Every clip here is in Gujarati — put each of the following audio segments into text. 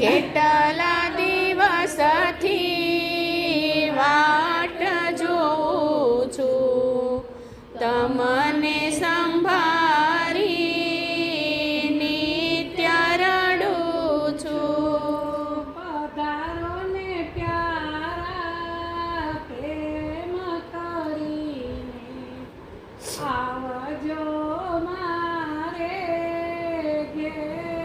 કેટલા દિવસથી વાટ જોઉં છું તમને સંભારી નિત્ય રડું છું. પધારો ને પ્યારા પ્રેમ કરીને આવજો મારે ઘેર.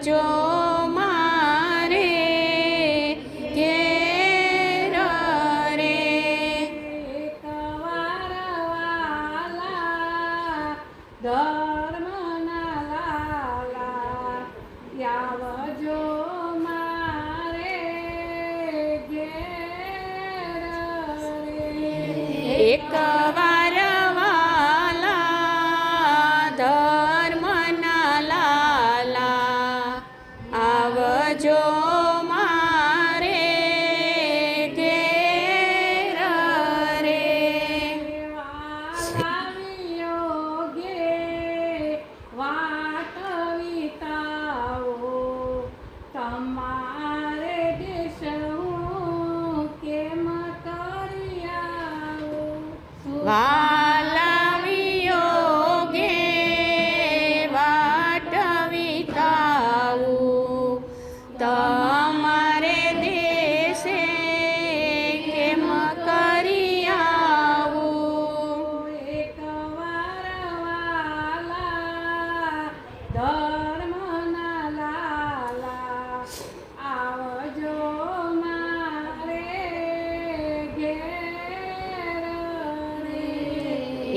就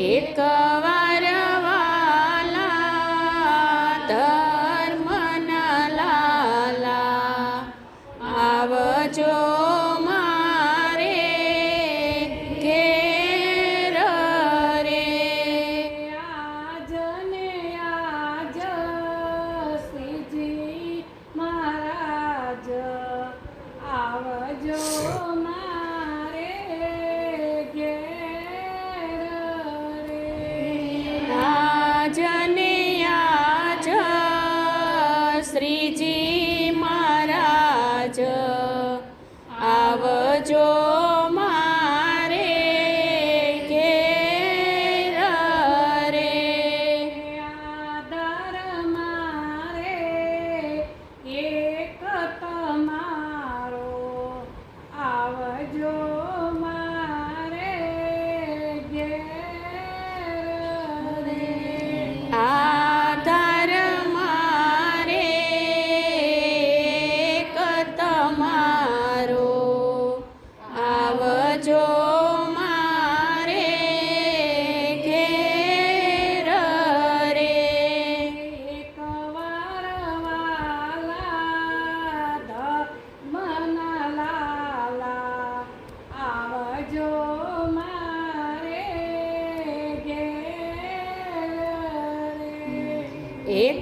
એકવાર વાલા ધર્મના લાલા. આવજો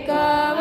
God.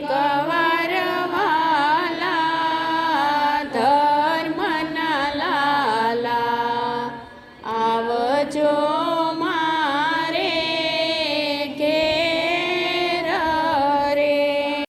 એકવાર